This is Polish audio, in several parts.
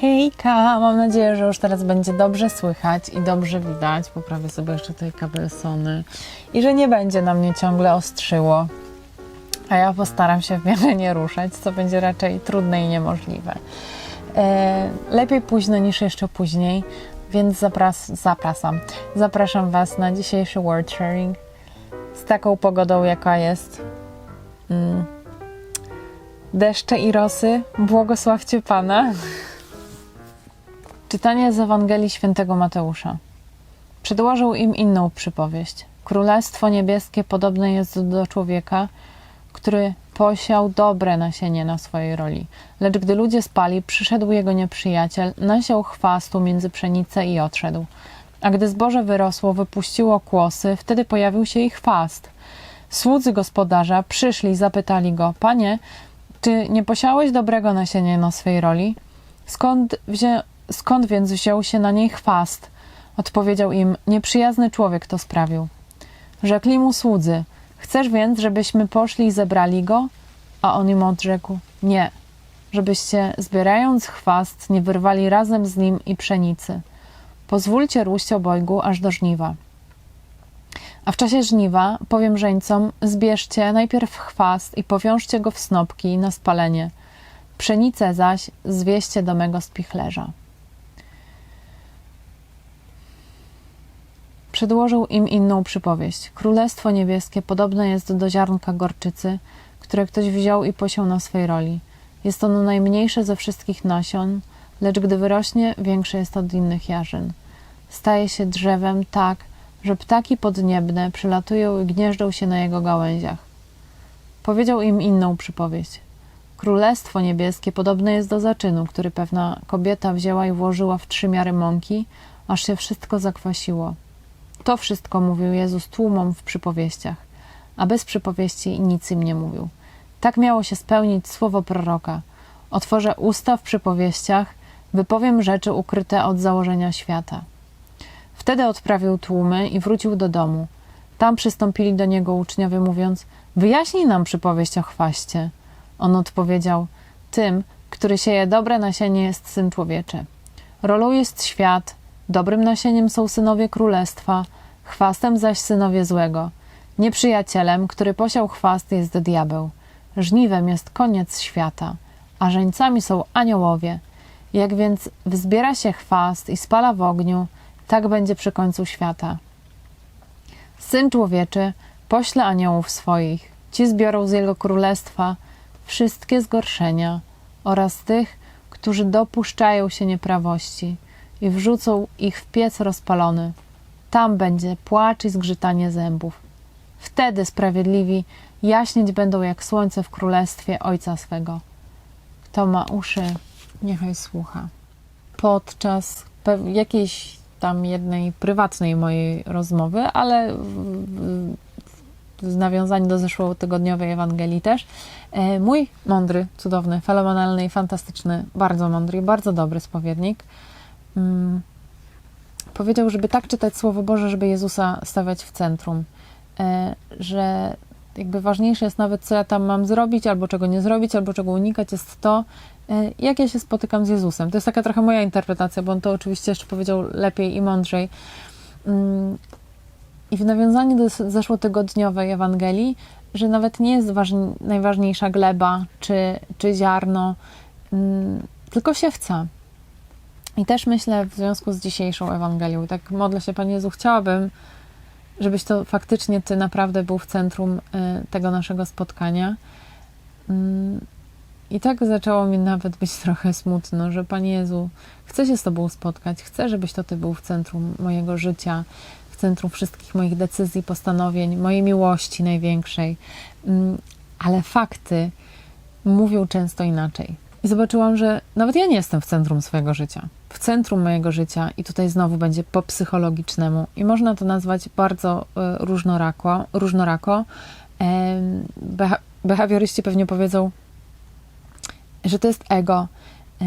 Hejka! Mam nadzieję, że już teraz będzie dobrze słychać i dobrze widać. Poprawię sobie jeszcze tutaj kabelsony. I że nie będzie na mnie ciągle ostrzyło. A ja postaram się w miarę nie ruszać, co będzie raczej trudne i niemożliwe. E, lepiej późno niż jeszcze później, więc zapras zapraszam. Zapraszam Was na dzisiejszy word sharing z taką pogodą, jaka jest. Mm. Deszcze i rosy, błogosławcie Pana. Czytanie z Ewangelii Świętego Mateusza. Przedłożył im inną przypowieść. Królestwo niebieskie podobne jest do człowieka, który posiał dobre nasienie na swojej roli. Lecz gdy ludzie spali, przyszedł jego nieprzyjaciel, nasiał chwastu między pszenicę i odszedł. A gdy zboże wyrosło, wypuściło kłosy, wtedy pojawił się ich chwast. Słudzy gospodarza przyszli i zapytali go: Panie, czy nie posiałeś dobrego nasienia na swej roli? Skąd, wzię- skąd więc wziął się na niej chwast? Odpowiedział im: Nieprzyjazny człowiek to sprawił. Rzekli mu słudzy: Chcesz więc, żebyśmy poszli i zebrali go? A on im odrzekł: Nie, żebyście, zbierając chwast, nie wyrwali razem z nim i pszenicy. Pozwólcie róść obojgu aż do żniwa. A w czasie żniwa powiem żeńcom: zbierzcie najpierw chwast i powiążcie go w snopki na spalenie. Pszenicę zaś zwieście do mego spichlerza. Przedłożył im inną przypowieść. Królestwo niebieskie podobne jest do ziarnka gorczycy, które ktoś wziął i posiął na swej roli. Jest ono najmniejsze ze wszystkich nasion, lecz gdy wyrośnie, większe jest od innych jarzyn. Staje się drzewem tak, że ptaki podniebne przylatują i gnieżdżą się na jego gałęziach. Powiedział im inną przypowieść. Królestwo niebieskie podobne jest do zaczynu, który pewna kobieta wzięła i włożyła w trzy miary mąki, aż się wszystko zakwasiło. To wszystko mówił Jezus tłumom w przypowieściach, a bez przypowieści nic im nie mówił. Tak miało się spełnić słowo proroka. Otworzę usta w przypowieściach, wypowiem rzeczy ukryte od założenia świata. Wtedy odprawił tłumy i wrócił do domu. Tam przystąpili do niego uczniowie, mówiąc: Wyjaśnij nam przypowieść o chwaście. On odpowiedział: Tym, który sieje dobre nasienie, jest syn człowieczy. Rolą jest świat, dobrym nasieniem są synowie królestwa, chwastem zaś synowie złego. Nieprzyjacielem, który posiał chwast, jest diabeł. Żniwem jest koniec świata, a żeńcami są aniołowie. Jak więc wzbiera się chwast i spala w ogniu, tak będzie przy końcu świata. Syn człowieczy pośle aniołów swoich, ci zbiorą z jego królestwa wszystkie zgorszenia oraz tych, którzy dopuszczają się nieprawości i wrzucą ich w piec rozpalony. Tam będzie płacz i zgrzytanie zębów. Wtedy sprawiedliwi jaśnieć będą jak słońce w królestwie Ojca swego. Kto ma uszy, niechaj słucha. Podczas jakiejś tam jednej prywatnej mojej rozmowy, ale w nawiązaniu do zeszłotygodniowej Ewangelii też, e, mój mądry, cudowny, fenomenalny i fantastyczny, bardzo mądry i bardzo dobry spowiednik mm, powiedział, żeby tak czytać Słowo Boże, żeby Jezusa stawiać w centrum. E, że jakby ważniejsze jest nawet, co ja tam mam zrobić, albo czego nie zrobić, albo czego unikać, jest to, e, jak ja się spotykam z Jezusem. To jest taka trochę moja interpretacja, bo on to oczywiście jeszcze powiedział lepiej i mądrzej. Mm, I w nawiązaniu do zeszłotygodniowej Ewangelii, że nawet nie jest ważn- najważniejsza gleba czy, czy ziarno, mm, tylko siewca. I też myślę w związku z dzisiejszą Ewangelią, tak modlę się, Panie Jezu, chciałabym, żebyś to faktycznie Ty naprawdę był w centrum y, tego naszego spotkania. Mm, I tak zaczęło mi nawet być trochę smutno, że Panie Jezu, chcę się z Tobą spotkać, chcę, żebyś to Ty był w centrum mojego życia, w centrum wszystkich moich decyzji, postanowień, mojej miłości największej. Mm, Ale fakty mówią często inaczej. I zobaczyłam, że nawet ja nie jestem w centrum swojego życia. W centrum mojego życia, i tutaj znowu będzie po psychologicznemu, i można to nazwać bardzo e, różnorako. różnorako. Beha- behawioryści pewnie powiedzą, że to jest ego. E,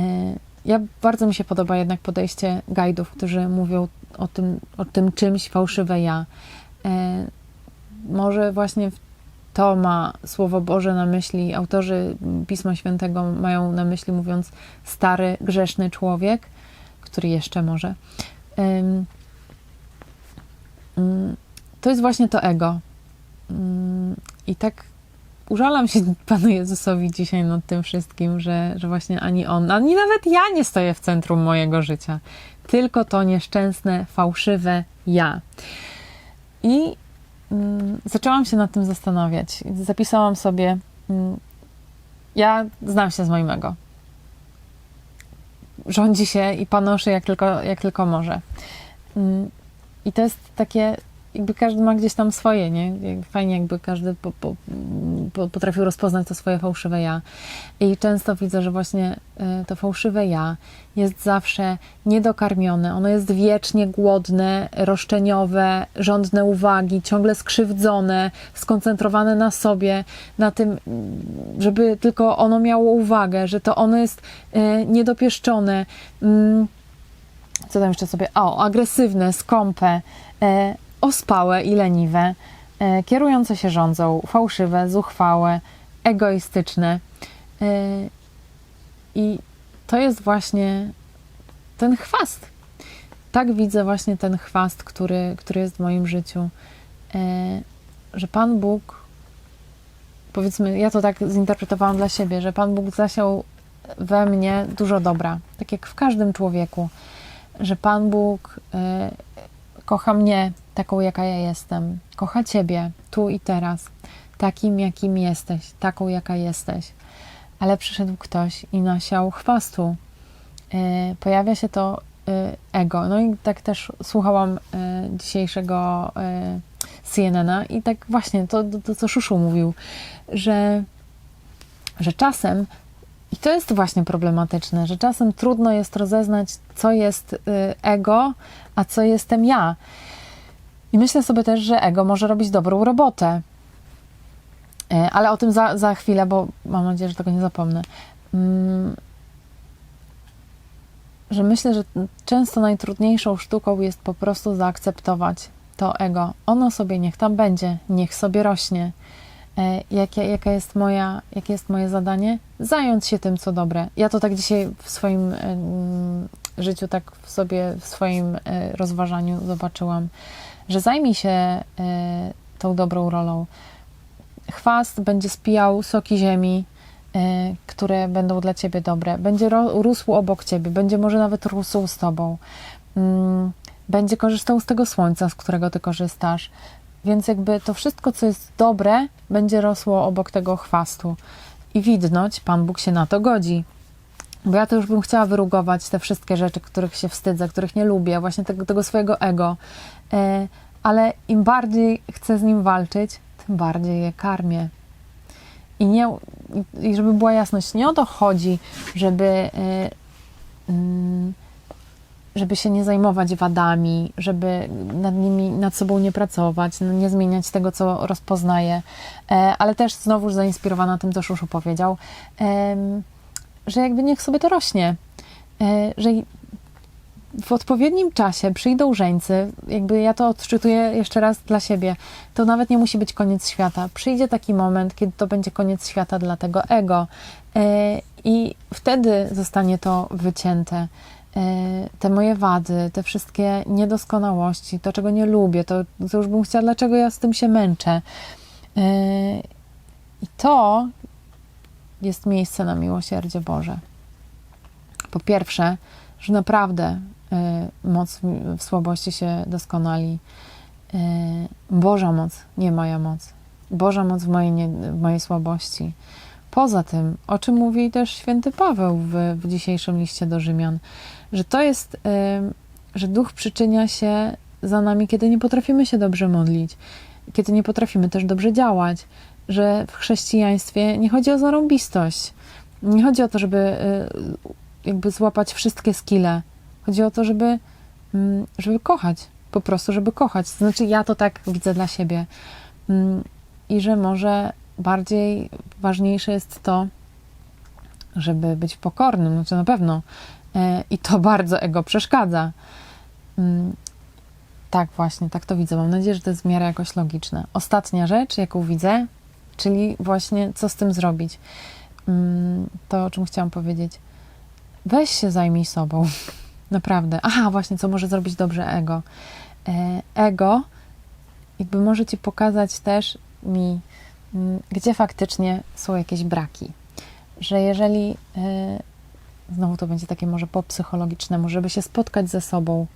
Ja bardzo mi się podoba jednak podejście guidów, którzy mówią o tym, o tym czymś fałszywe ja. E, Może właśnie w to ma Słowo Boże na myśli, autorzy Pisma Świętego mają na myśli, mówiąc stary, grzeszny człowiek, który jeszcze może. To jest właśnie to ego. I tak użalam się Panu Jezusowi dzisiaj nad tym wszystkim, że, że właśnie ani On, ani nawet ja nie stoję w centrum mojego życia. Tylko to nieszczęsne, fałszywe ja. I zaczęłam się nad tym zastanawiać. Zapisałam sobie, mm, ja znam się z moim ego. Rządzi się i panoszy jak tylko, jak tylko może. Mm, I to jest takie, jakby każdy ma gdzieś tam swoje, nie? Fajnie jakby każdy po, po, po, potrafił rozpoznać to swoje fałszywe ja. I często widzę, że właśnie y, to fałszywe ja jest zawsze niedokarmione. Ono jest wiecznie głodne, roszczeniowe, żądne uwagi, ciągle skrzywdzone, skoncentrowane na sobie, na tym, żeby tylko ono miało uwagę, że to ono jest y, niedopieszczone. Mm, co tam jeszcze sobie? O, agresywne, skąpe, e, ospałe i leniwe, e, kierujące się rządzą, fałszywe, zuchwałe, egoistyczne. E, I to jest właśnie ten chwast. Tak widzę właśnie ten chwast, który, który jest w moim życiu, e, że Pan Bóg, powiedzmy, ja to tak zinterpretowałam dla siebie, że Pan Bóg zasiał we mnie dużo dobra, tak jak w każdym człowieku, że Pan Bóg kocha mnie taką, jaka ja jestem, kocha Ciebie tu i teraz, takim, jakim jesteś, taką, jaka jesteś. Ale przyszedł ktoś i nasiał chwastu. E, pojawia się to e, ego. No i tak też słuchałam e, dzisiejszego e, CNN-a i tak właśnie to, to, to, co Szuszu mówił, że, że czasem i to jest właśnie problematyczne, że czasem trudno jest rozeznać, co jest y, ego, a co jestem ja. I myślę sobie też, że ego może robić dobrą robotę. Y, ale o tym za, za chwilę, bo mam nadzieję, że tego nie zapomnę. Mm, że myślę, że często najtrudniejszą sztuką jest po prostu zaakceptować to ego. Ono sobie niech tam będzie, niech sobie rośnie. E, jakie, jaka jest moja, jakie jest moje zadanie? Zająć się tym, co dobre. Ja to tak dzisiaj w swoim życiu, tak w sobie, w swoim y, rozważaniu zobaczyłam, że zajmij się y, tą dobrą rolą. Chwast będzie spijał soki ziemi, które będą dla ciebie dobre. Będzie rósł obok ciebie, będzie może nawet rósł z tobą. Mm, będzie korzystał z tego słońca, z którego ty korzystasz więc jakby to wszystko, co jest dobre, będzie rosło obok tego chwastu. I widnoć, Pan Bóg się na to godzi. Bo ja to już bym chciała wyrugować te wszystkie rzeczy, których się wstydzę, których nie lubię, właśnie tego, tego swojego ego. E, ale im bardziej chcę z nim walczyć, tym bardziej je karmię. I, nie, i żeby była jasność, nie o to chodzi, żeby. E, mm, żeby się nie zajmować wadami, żeby nad nimi, nad sobą nie pracować, no, nie zmieniać tego, co rozpoznaje, e, ale też znowuż zainspirowana tym, co Szuszu powiedział, że jakby niech sobie to rośnie, e, że w odpowiednim czasie przyjdą żeńcy, jakby ja to odczytuję jeszcze raz dla siebie, to nawet nie musi być koniec świata. Przyjdzie taki moment, kiedy to będzie koniec świata dla tego ego e, i wtedy zostanie to wycięte. E, te moje wady, te wszystkie niedoskonałości, to czego nie lubię, to, to już bym chciała, dlaczego ja z tym się męczę. I to jest miejsce na miłosierdzie Boże. Po pierwsze, że naprawdę e, moc w słabości się doskonali. Boża moc, nie moja moc. Boża moc w mojej, nie, w mojej słabości. Poza tym, o czym mówi też święty Paweł w, w dzisiejszym liście do Rzymian, że to jest, że duch przyczynia się za nami, kiedy nie potrafimy się dobrze modlić, kiedy nie potrafimy też dobrze działać, że w chrześcijaństwie nie chodzi o zarąbistość, nie chodzi o to, żeby y, jakby złapać wszystkie skille, chodzi o to, żeby, mm, żeby kochać, po prostu, żeby kochać. Znaczy, ja to tak widzę dla siebie. Mm, I że może bardziej ważniejsze jest to, żeby być pokornym, znaczy na pewno, E, i to bardzo ego przeszkadza. Mm, tak, właśnie, tak to widzę. Mam nadzieję, że to jest w miarę jakoś logiczne. Ostatnia rzecz, jaką widzę, Czyli właśnie co z tym zrobić? Mm, To, o czym chciałam powiedzieć. Weź się zajmij sobą. Naprawdę. Aha, właśnie, co może zrobić dobrze ego. E, Ego jakby może ci pokazać też mi, mm, gdzie faktycznie są jakieś braki. Że jeżeli, e, znowu to będzie takie może po psychologicznemu, żeby się spotkać ze sobą,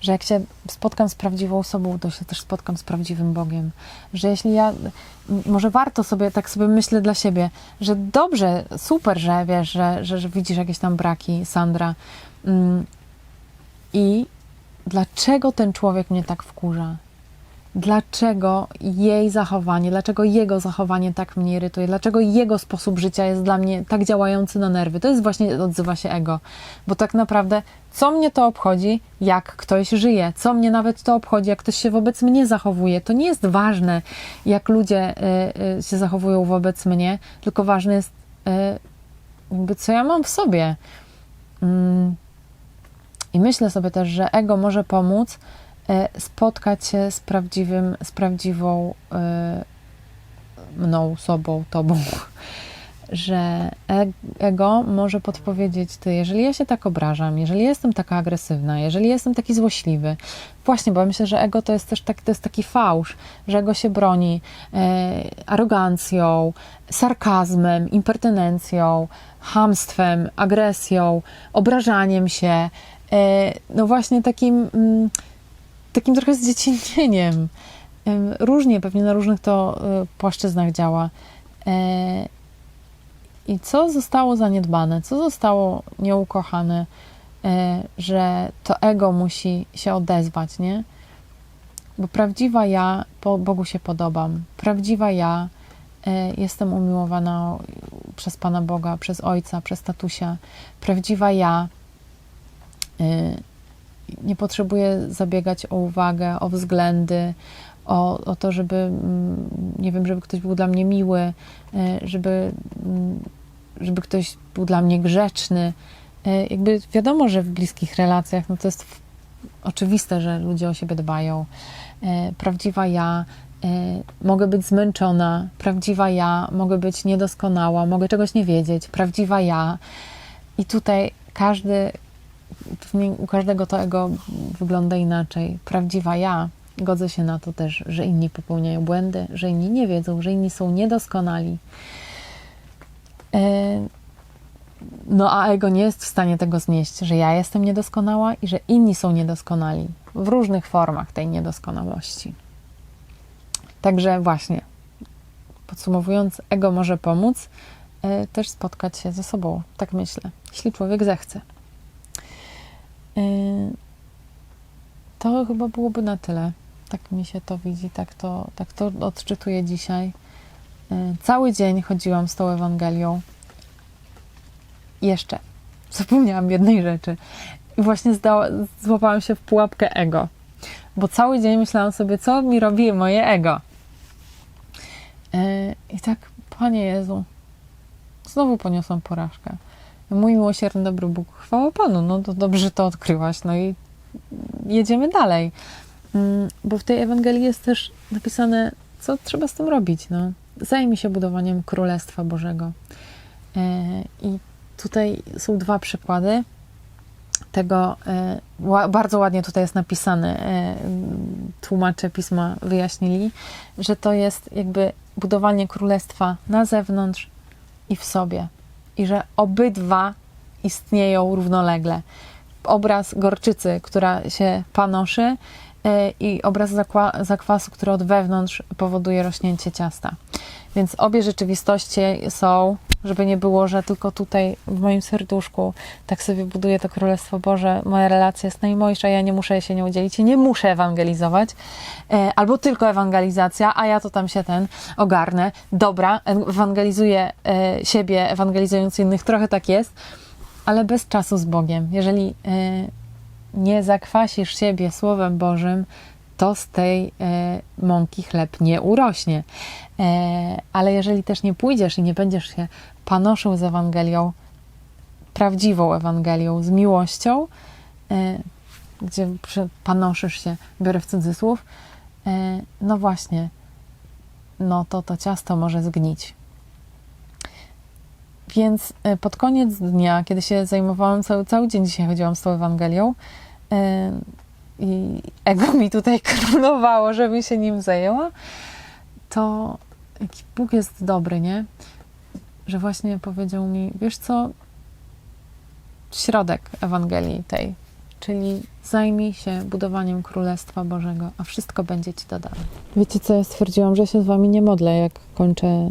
że jak się spotkam z prawdziwą sobą, to się też spotkam z prawdziwym Bogiem. Że jeśli ja, może warto sobie, tak sobie myślę dla siebie, że dobrze, super, że wiesz, że, że, że widzisz jakieś tam braki, Sandra. Mm, I dlaczego ten człowiek mnie tak wkurza? Dlaczego jej zachowanie, dlaczego jego zachowanie tak mnie irytuje, dlaczego jego sposób życia jest dla mnie tak działający na nerwy. To jest właśnie, odzywa się ego. Bo tak naprawdę, co mnie to obchodzi, jak ktoś żyje? Co mnie nawet to obchodzi, jak ktoś się wobec mnie zachowuje? To nie jest ważne, jak ludzie y, y, się zachowują wobec mnie, tylko ważne jest, y, jakby co ja mam w sobie. Mm. I myślę sobie też, że ego może pomóc spotkać się z prawdziwym, z prawdziwą e, mną, sobą, tobą. Że e- ego może podpowiedzieć, ty, jeżeli ja się tak obrażam, jeżeli jestem taka agresywna, jeżeli jestem taki złośliwy, właśnie, bo myślę, że ego to jest też taki, to jest taki fałsz, że ego się broni e, arogancją, sarkazmem, impertynencją, hamstwem, agresją, obrażaniem się, e, no właśnie takim, mm, takim trochę zdziecinnieniem. Em, Różnie, pewnie na różnych to e, płaszczyznach działa. E, I co zostało zaniedbane, co zostało nieukochane, e, że to ego musi się odezwać, nie? Bo prawdziwa ja Bogu się podobam. Prawdziwa ja e, jestem umiłowana przez Pana Boga, przez Ojca, przez tatusia. Prawdziwa ja e, nie potrzebuję zabiegać o uwagę, o względy, o, o to, żeby, mm, nie wiem, żeby ktoś był dla mnie miły, e, żeby, mm, żeby ktoś był dla mnie grzeczny. E, Jakby wiadomo, że w bliskich relacjach no to jest oczywiste, że ludzie o siebie dbają. E, Prawdziwa ja mogę być zmęczona, prawdziwa ja mogę być niedoskonała, mogę czegoś nie wiedzieć, prawdziwa ja. I tutaj każdy, pewnie u każdego to ego wygląda inaczej. Prawdziwa ja, godzę się na to też, że inni popełniają błędy, że inni nie wiedzą, że inni są niedoskonali. E, No a ego nie jest w stanie tego znieść, że ja jestem niedoskonała i że inni są niedoskonali w różnych formach tej niedoskonałości. Także właśnie, podsumowując, ego może pomóc e, też spotkać się ze sobą, tak myślę, jeśli człowiek zechce. E, To chyba byłoby na tyle. Tak mi się to widzi, tak to, tak to odczytuję dzisiaj. E, Cały dzień chodziłam z tą Ewangelią. Jeszcze zapomniałam jednej rzeczy. I właśnie zdała, złapałam się w pułapkę ego. Bo cały dzień myślałam sobie, co mi robi moje ego. E, I tak, Panie Jezu, znowu poniosłam porażkę. Mój miłosierny dobry Bóg, chwała Panu, no to dobrze to odkryłaś, no i jedziemy dalej. Mm, Bo w tej Ewangelii jest też napisane, co trzeba z tym robić. No. Zajmij się budowaniem Królestwa Bożego. E, I tutaj są dwa przykłady tego. e, Bardzo ładnie tutaj jest napisane, e, tłumacze pisma wyjaśnili, że to jest jakby budowanie królestwa na zewnątrz i w sobie. I że obydwa istnieją równolegle. Obraz gorczycy, która się panoszy, e, i obraz zakwasu, który od wewnątrz powoduje rośnięcie ciasta. Więc obie rzeczywistości są, żeby nie było, że tylko tutaj w moim serduszku tak sobie buduję to Królestwo Boże, moja relacja jest najmojsza, ja nie muszę się nią dzielić i nie muszę ewangelizować, e, albo tylko ewangelizacja, a ja to tam się ten ogarnę. Dobra, ewangelizuję e, siebie, ewangelizując innych, trochę tak jest, ale bez czasu z Bogiem. Jeżeli e, nie zakwasisz siebie Słowem Bożym, to z tej e, mąki chleb nie urośnie. E, ale jeżeli też nie pójdziesz i nie będziesz się panoszył z Ewangelią, prawdziwą Ewangelią, z miłością, e, gdzie panoszysz się, biorę w cudzysłów, no właśnie, no to to ciasto może zgnić. Więc pod koniec dnia, kiedy się zajmowałam, cały, cały dzień dzisiaj chodziłam z tą Ewangelią i ego mi tutaj królowało, żeby się nim zajęła, to jaki Bóg jest dobry, nie? Że właśnie powiedział mi, wiesz co, środek Ewangelii tej, czyli zajmij się budowaniem Królestwa Bożego, a wszystko będzie Ci dodane. Wiecie co, ja stwierdziłam, że się z Wami nie modlę, jak kończę y,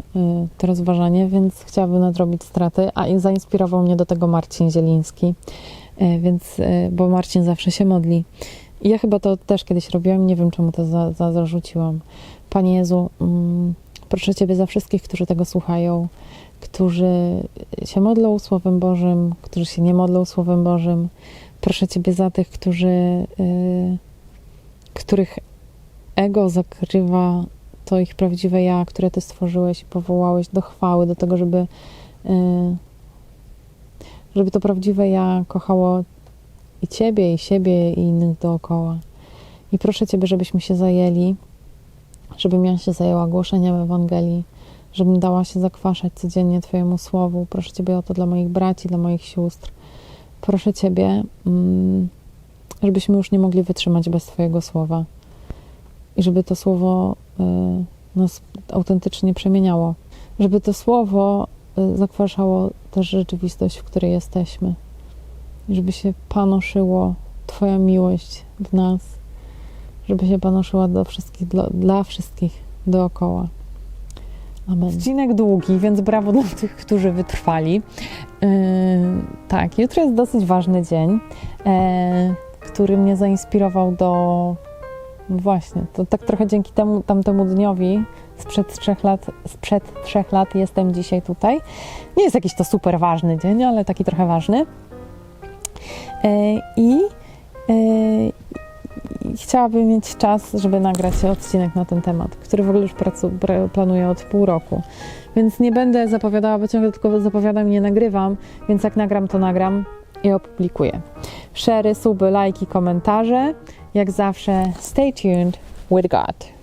to rozważanie, więc chciałabym nadrobić straty, a zainspirował mnie do tego Marcin Zieliński, y, więc, y, bo Marcin zawsze się modli. Ja chyba to też kiedyś robiłam, nie wiem czemu to za, za, zarzuciłam. Panie Jezu, mm, proszę Ciebie za wszystkich, którzy tego słuchają, którzy się modlą Słowem Bożym, którzy się nie modlą Słowem Bożym. Proszę Ciebie za tych, którzy, y, których ego zakrywa to ich prawdziwe ja, które Ty stworzyłeś i powołałeś do chwały, do tego, żeby, y, żeby to prawdziwe ja kochało i Ciebie, i siebie, i innych dookoła. I proszę Ciebie, żebyśmy się zajęli, żebym ja się zajęła głoszeniem Ewangelii, żebym dała się zakwaszać codziennie Twojemu słowu. Proszę Ciebie o to dla moich braci, dla moich sióstr. Proszę Ciebie, mm, żebyśmy już nie mogli wytrzymać bez Twojego słowa i żeby to słowo y, nas autentycznie przemieniało. Żeby to słowo y, zakwaszało też rzeczywistość, w której jesteśmy. Żeby się panoszyło Twoja miłość w nas, żeby się panoszyła do wszystkich, dla, dla wszystkich dookoła. Amen. Odcinek długi, więc brawo dla tych, którzy wytrwali. Yy, tak, jutro jest dosyć ważny dzień, e, który mnie zainspirował do. no Właśnie, to tak trochę dzięki temu tamtemu dniowi sprzed trzech lat, sprzed trzech lat jestem dzisiaj tutaj. Nie jest jakiś to super ważny dzień, ale taki trochę ważny. E, I e, i chciałabym mieć czas, żeby nagrać odcinek na ten temat, który w ogóle już pracu, pra, planuję od pół roku. Więc nie będę zapowiadała, bo ciągle tylko zapowiadam i nie nagrywam, więc jak nagram, to nagram i opublikuję. Szery, suby, lajki, komentarze. Jak zawsze, stay tuned with God.